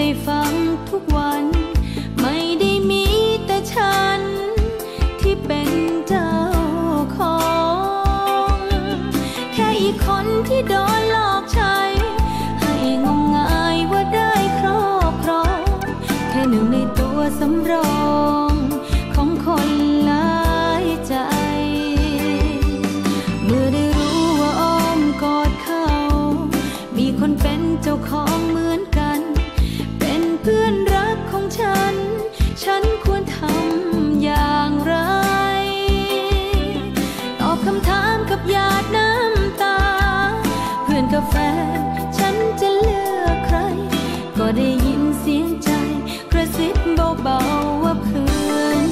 ได้ฟังทุกวัน ไม่ได้มีแต่ฉัน ที่เป็นเจ้าของ แค่อีกคนที่โดนหลอกใช้ ให้งมงายว่าได้ครอบครอง แค่หนึ่งในตัวสำรอง ก็ได้ยินเสียงใจกระซิบเบาๆว่าเพื่อน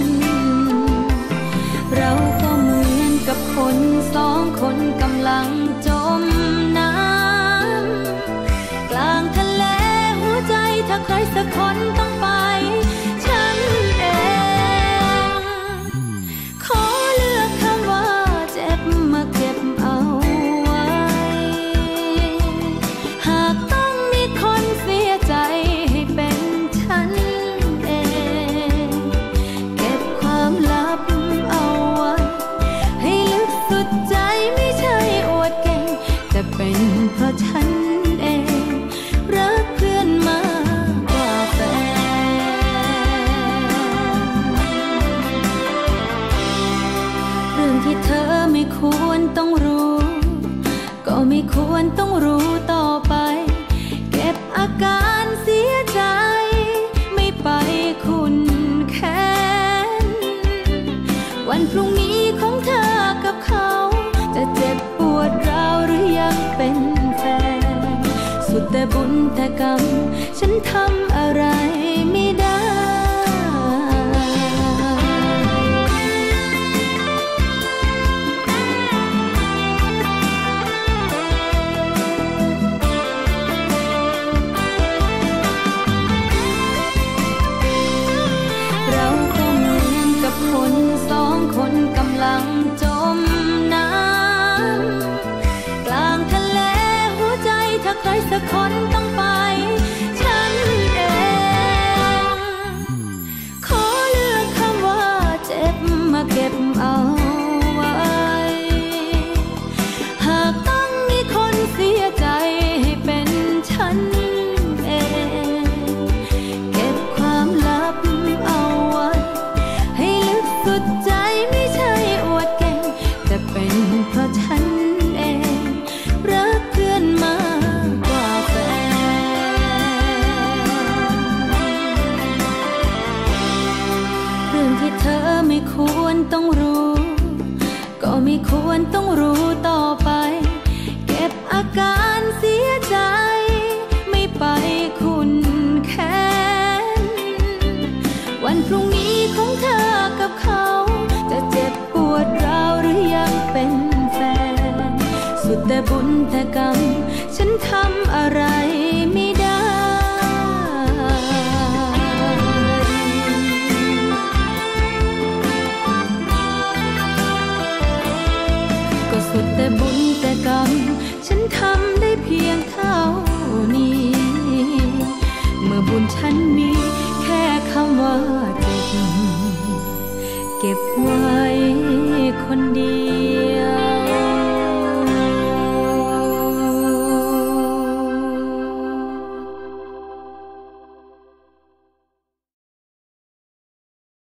เราก็เหมือนกับคนสองคนกำลังจมน้ำกลางทะเลหัวใจถ้าใครสักคน ไม่ควรต้องรู้ต่อไป เก็บอาการเสียใจ ไม่ไปคุณแค้นวันพรุ่งนี้ของเธอกับเขา จะเจ็บปวดร้าวหรือยังเป็นแฟน สุดแต่บุญแต่กรรม ฉันทำอะไรไม่ได้ ต้องรู้ ก็ไม่ควรต้องรู้ต่อไป เก็บอาการเสียใจ ไม่ไปคุณแค้นวันพรุ่งนี้ของเธอกับเขา จะเจ็บปวดร้าวหรือยังเป็นแฟน สุดแต่บุญแต่กรรม ฉันทำอะไร เก็บไว้คนเดียว